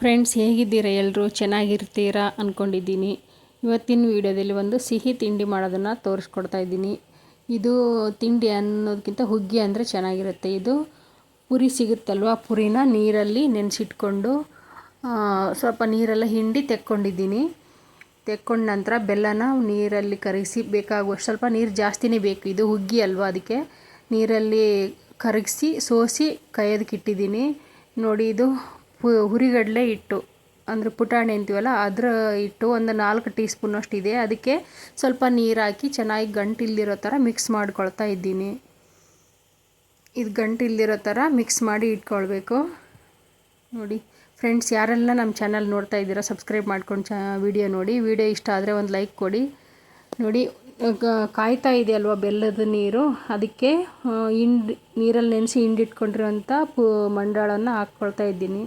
Friends ಹೇಗಿದ್ದೀರಾ? ಎಲ್ಲರೂ ಚೆನ್ನಾಗಿರ್ತೀರಾ ಅಂದ್ಕೊಂಡಿದ್ದೀನಿ ಇವತ್ತಿನ ವೀಡಿಯೋದಲ್ಲಿ ಒಂದು ಸಿಹಿ ತಿಂಡಿ ಮಾಡೋದನ್ನು ತೋರಿಸ್ಕೊಡ್ತಾ ಇದ್ದೀನಿ. ಇದು ತಿಂಡಿ ಅನ್ನೋದಕ್ಕಿಂತ ಹುಗ್ಗಿ ಅಂದರೆ ಚೆನ್ನಾಗಿರುತ್ತೆ. ಇದು ಪುರಿ ಸಿಗುತ್ತಲ್ವ? ಪುರಿನ ನೀರಲ್ಲಿ ನೆನೆಸಿಟ್ಕೊಂಡು ಸ್ವಲ್ಪ ನೀರೆಲ್ಲ ಹಿಂಡಿ ತೆಕ್ಕೊಂಡಿದ್ದೀನಿ. ತೆಕ್ಕೊಂಡ ನಂತರ ಬೆಲ್ಲನ ನೀರಲ್ಲಿ ಕರಗಿಸಿ, ಬೇಕಾಗುವಷ್ಟು ಸ್ವಲ್ಪ ನೀರು ಜಾಸ್ತಿನೇ ಬೇಕು. ಇದು ಹುಗ್ಗಿ ಅಲ್ವಾ ಅದಕ್ಕೆ? ನೀರಲ್ಲಿ ಕರಗಿಸಿ, ಸೋಸಿ ಕೈಯೋದಕ್ಕಿಟ್ಟಿದ್ದೀನಿ ನೋಡಿ, ಇದು ಪು, ಹುರಿಗಡಲೆ ಹಿಟ್ಟು, ಅಂದರೆ ಪುಟಾಣಿ ಅಂತೀವಲ್ಲ, ಅದರ ಹಿಟ್ಟು ಒಂದು ನಾಲ್ಕು ಟೀ ಸ್ಪೂನಷ್ಟು ಇದೆ. ಅದಕ್ಕೆ ಸ್ವಲ್ಪ ನೀರು ಹಾಕಿ ಚೆನ್ನಾಗಿ ಗಂಟು ಇಲ್ದಿರೋ ಥರ ಮಿಕ್ಸ್ ಮಾಡ್ಕೊಳ್ತಾ ಇದ್ದೀನಿ. ಇದು ಗಂಟು ಇಲ್ದಿರೋ ಥರ ಮಿಕ್ಸ್ ಮಾಡಿ ಇಟ್ಕೊಳ್ಬೇಕು. ನೋಡಿ, ಫ್ರೆಂಡ್ಸ್, ಯಾರೆಲ್ಲ ನಮ್ಮ ಚಾನಲ್ ನೋಡ್ತಾ ಇದ್ದೀರಾ, ಸಬ್ಸ್ಕ್ರೈಬ್ ಮಾಡ್ಕೊಂಡು ಚ, ವಿಡಿಯೋ ನೋಡಿ. ವಿಡಿಯೋ ಇಷ್ಟ ಆದರೆ ಒಂದು ಲೈಕ್ ಕೊಡಿ. ನೋಡಿ ಕಾಯ್ತಾ ಇದೆ ಅಲ್ವಾ ಬೆಲ್ಲದ ನೀರು? ಅದಕ್ಕೆ ಹಿಂಡಿ, ನೀರಲ್ಲಿ ನೆನೆಸಿ ಹಿಂಡಿಟ್ಕೊಂಡಿರೋಂಥ ಪು, ಮಂಡಾಳನ್ನು ಹಾಕ್ಕೊಳ್ತಾ ಇದ್ದೀನಿ.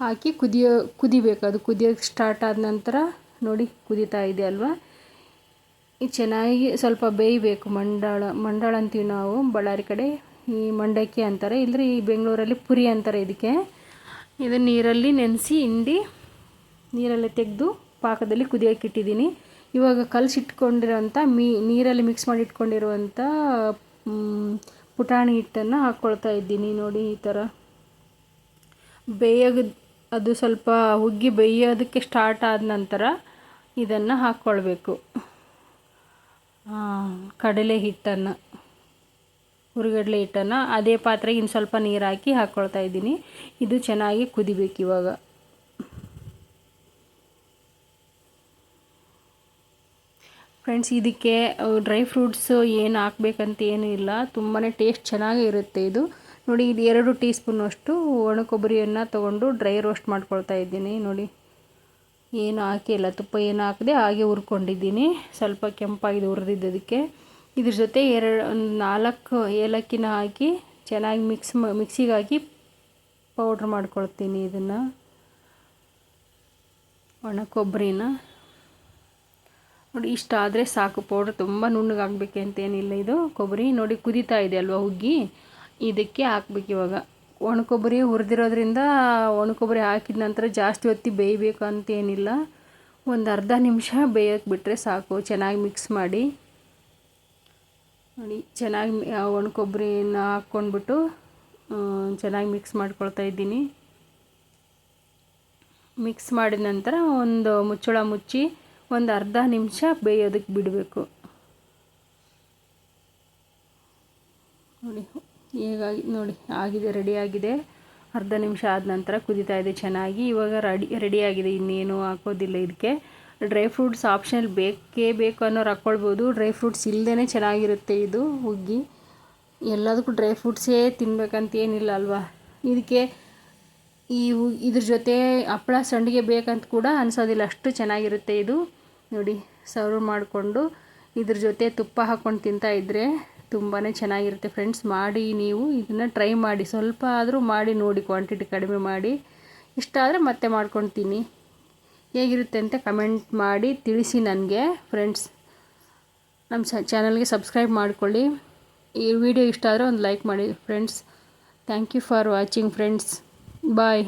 ಹಾಕಿ ಕುದಿಯೋ, ಕುದಿಬೇಕು. ಅದು ಕುದಿಯೋಕ್ಕೆ ಸ್ಟಾರ್ಟ್ ಆದ ನಂತರ ನೋಡಿ ಕುದೀತಾ ಇದೆ ಅಲ್ವಾ? ಈ ಚೆನ್ನಾಗಿ ಸ್ವಲ್ಪ ಬೇಯಬೇಕು ಮಂಡಾಳ ಮಂಡಾಳ ಅಂತೀವಿ ನಾವು ಬಳ್ಳಾರಿ ಕಡೆ. ಈ ಮಂಡಕ್ಕಿ ಅಂತಾರೆ. ಇಲ್ಲರಿ ಈ ಬೆಂಗಳೂರಲ್ಲಿ ಪುರಿ ಅಂತಾರೆ ಇದಕ್ಕೆ. ಇದು ನೀರಲ್ಲಿ ನೆನೆಸಿ ಹಿಂಡಿ ನೀರಲ್ಲಿ ತೆಗೆದು ಪಾಕದಲ್ಲಿ ಕುದಿಯೋಕೆ ಇಟ್ಟಿದ್ದೀನಿ. ಇವಾಗ ಕಲಸಿಟ್ಕೊಂಡಿರೋಂಥ ಮೀ, ನೀರಲ್ಲಿ ಮಿಕ್ಸ್ ಮಾಡಿ ಇಟ್ಕೊಂಡಿರುವಂಥ ಪುಟಾಣಿ ಹಿಟ್ಟನ್ನು ಹಾಕ್ಕೊಳ್ತಾ ಇದ್ದೀನಿ ನೋಡಿ ಈ ಥರ ಬೇಯೋದು ಅದು ಸ್ವಲ್ಪ ಹುಗ್ಗಿ ಬೇಯೋದಕ್ಕೆ ಸ್ಟಾರ್ಟ್ ಆದ ನಂತರ ಇದನ್ನು ಹಾಕ್ಕೊಳ್ಬೇಕು. ಕಡಲೆ ಹಿಟ್ಟನ್ನು, ಹುರಿಗಡಲೆ ಹಿಟ್ಟನ್ನು ಅದೇ ಪಾತ್ರೆಗೆ ಇನ್ನು ಸ್ವಲ್ಪ ನೀರು ಹಾಕಿ ಹಾಕ್ಕೊಳ್ತಾ ಇದ್ದೀನಿ. ಇದು ಚೆನ್ನಾಗಿ ಕುದಿಬೇಕು ಇವಾಗ. ಫ್ರೆಂಡ್ಸ್ ಇದಕ್ಕೆ ಡ್ರೈ ಫ್ರೂಟ್ಸು ಏನು ಹಾಕ್ಬೇಕಂತ ಏನೂ ಇಲ್ಲ. ತುಂಬಾ ಟೇಸ್ಟ್ ಚೆನ್ನಾಗಿರುತ್ತೆ ಇದು. ನೋಡಿ ಇದು ಎರಡು ಟೀ ಸ್ಪೂನಷ್ಟು ಒಣ ಕೊಬ್ಬರಿಯನ್ನು ತೊಗೊಂಡು ಡ್ರೈ ರೋಸ್ಟ್ ಮಾಡ್ಕೊಳ್ತಾ ಇದ್ದೀನಿ. ನೋಡಿ, ಏನು ಹಾಕಿಲ್ಲ ತುಪ್ಪ ಏನು ಹಾಕದೆ ಹಾಗೆ ಹುರ್ಕೊಂಡಿದ್ದೀನಿ. ಸ್ವಲ್ಪ ಕೆಂಪಾಗಿದೆ ಹುರಿದಿದ್ದದಕ್ಕೆ. ಇದ್ರ ಜೊತೆ ಎರಡು, ನಾಲ್ಕು ಏಲಕ್ಕಿನ ಹಾಕಿ ಚೆನ್ನಾಗಿ ಮಿಕ್ಸ್ ಮಿಕ್ಸಿಗೆ ಹಾಕಿ ಪೌಡ್ರ್ ಮಾಡ್ಕೊಳ್ತೀನಿ ಇದನ್ನು. ಒಣ ಕೊಬ್ಬರಿನ ನೋಡಿ ಇಷ್ಟ ಆದರೆ ಸಾಕು. ಪೌಡ್ರ್ ತುಂಬ ನುಣ್ಣಗಾಗಬೇಕಂತೇನಿಲ್ಲ ಇದು. ಕೊಬ್ಬರಿ ನೋಡಿ, ಕುದೀತಾ ಇದೆ ಅಲ್ವಾ ಹುಗ್ಗಿ? ಇದಕ್ಕೆ ಹಾಕ್ಬೇಕು ಇವಾಗ. ಒಣ ಕೊಬ್ಬರಿ ಹುರಿದಿರೋದ್ರಿಂದ ಒಣ ಕೊಬ್ಬರಿ ಹಾಕಿದ ನಂತರ ಜಾಸ್ತಿ ಹೊತ್ತಿ ಬೇಯಬೇಕು ಅಂತೇನಿಲ್ಲ. ಒಂದು ಅರ್ಧ ನಿಮಿಷ ಬೇಯಕ್ಕೆ ಬಿಟ್ಟರೆ ಸಾಕು. ಚೆನ್ನಾಗಿ ಮಿಕ್ಸ್ ಮಾಡಿ. ನೋಡಿ, ಚೆನ್ನಾಗಿ ಒಣ ಕೊಬ್ಬರಿನ ಹಾಕ್ಕೊಂಡ್ಬಿಟ್ಟು ಚೆನ್ನಾಗಿ ಮಿಕ್ಸ್ ಮಾಡ್ಕೊಳ್ತಾ ಇದ್ದೀನಿ. ಮಿಕ್ಸ್ ಮಾಡಿದ ನಂತರ ಒಂದು ಮುಚ್ಚಳ ಮುಚ್ಚಿ ಒಂದು ಅರ್ಧ ನಿಮಿಷ ಬೇಯೋದಕ್ಕೆ ಬಿಡಬೇಕು. ನೋಡಿ ಹೀಗಾಗಿ ನೋಡಿ, ಆಗಿದೆ ರೆಡಿಯಾಗಿದೆ ಅರ್ಧ ನಿಮಿಷ ಆದ ನಂತರ ಕುದೀತಾ ಇದೆ ಚೆನ್ನಾಗಿ. ಇವಾಗ ರೆಡಿ ರೆಡಿಯಾಗಿದೆ ಇನ್ನೇನು ಹಾಕೋದಿಲ್ಲ ಇದಕ್ಕೆ ಡ್ರೈ ಫ್ರೂಟ್ಸ್ ಆಪ್ಷನಲ್ ಬೇಕೇ ಬೇಕು ಅನ್ನೋರು ಹಾಕ್ಕೊಳ್ಬೋದು ಡ್ರೈ ಫ್ರೂಟ್ಸ್ ಇಲ್ಲದೇ ಚೆನ್ನಾಗಿರುತ್ತೆ ಇದು, ಹುಗ್ಗಿ. ಎಲ್ಲದಕ್ಕೂ ಡ್ರೈ ಫ್ರೂಟ್ಸೇ ತಿನ್ಬೇಕಂತ ಏನಿಲ್ಲ ಅಲ್ವಾ? ಇದಕ್ಕೆ ಈ ಇದ್ರ ಜೊತೆ ಹಪ್ಪಳ ಸಂಡಿಗೆ ಬೇಕಂತ ಕೂಡ ಅನಿಸೋದಿಲ್ಲ. ಅಷ್ಟು ಚೆನ್ನಾಗಿರುತ್ತೆ ಇದು. ನೋಡಿ ಸರ್ವ್ ಮಾಡಿಕೊಂಡು ಇದ್ರ ಜೊತೆ ತುಪ್ಪ ಹಾಕ್ಕೊಂಡು ತಿಂತಾ ಇದ್ದರೆ ತುಂಬಾ ಚೆನ್ನಾಗಿರುತ್ತೆ ಫ್ರೆಂಡ್ಸ್ ಮಾಡಿ ನೀವು ಇದನ್ನು ಟ್ರೈ ಮಾಡಿ. ಸ್ವಲ್ಪ ಆದರೂ ಮಾಡಿ ನೋಡಿ ಕ್ವಾಂಟಿಟಿ ಕಡಿಮೆ ಮಾಡಿ. ಇಷ್ಟ ಆದರೆ ಮತ್ತೆ ಮಾಡ್ಕೊಳ್ತೀನಿ ಹೇಗಿರುತ್ತೆ ಅಂತ ಕಮೆಂಟ್ ಮಾಡಿ ತಿಳಿಸಿ ನನಗೆ ಫ್ರೆಂಡ್ಸ್ ನಮ್ಮ ಚಾನಲ್ಗೆ ಸಬ್ಸ್ಕ್ರೈಬ್ ಮಾಡಿಕೊಳ್ಳಿ. ಈ ವಿಡಿಯೋ ಇಷ್ಟ ಆದರೆ ಒಂದು ಲೈಕ್ ಮಾಡಿ friends thank you for watching friends bye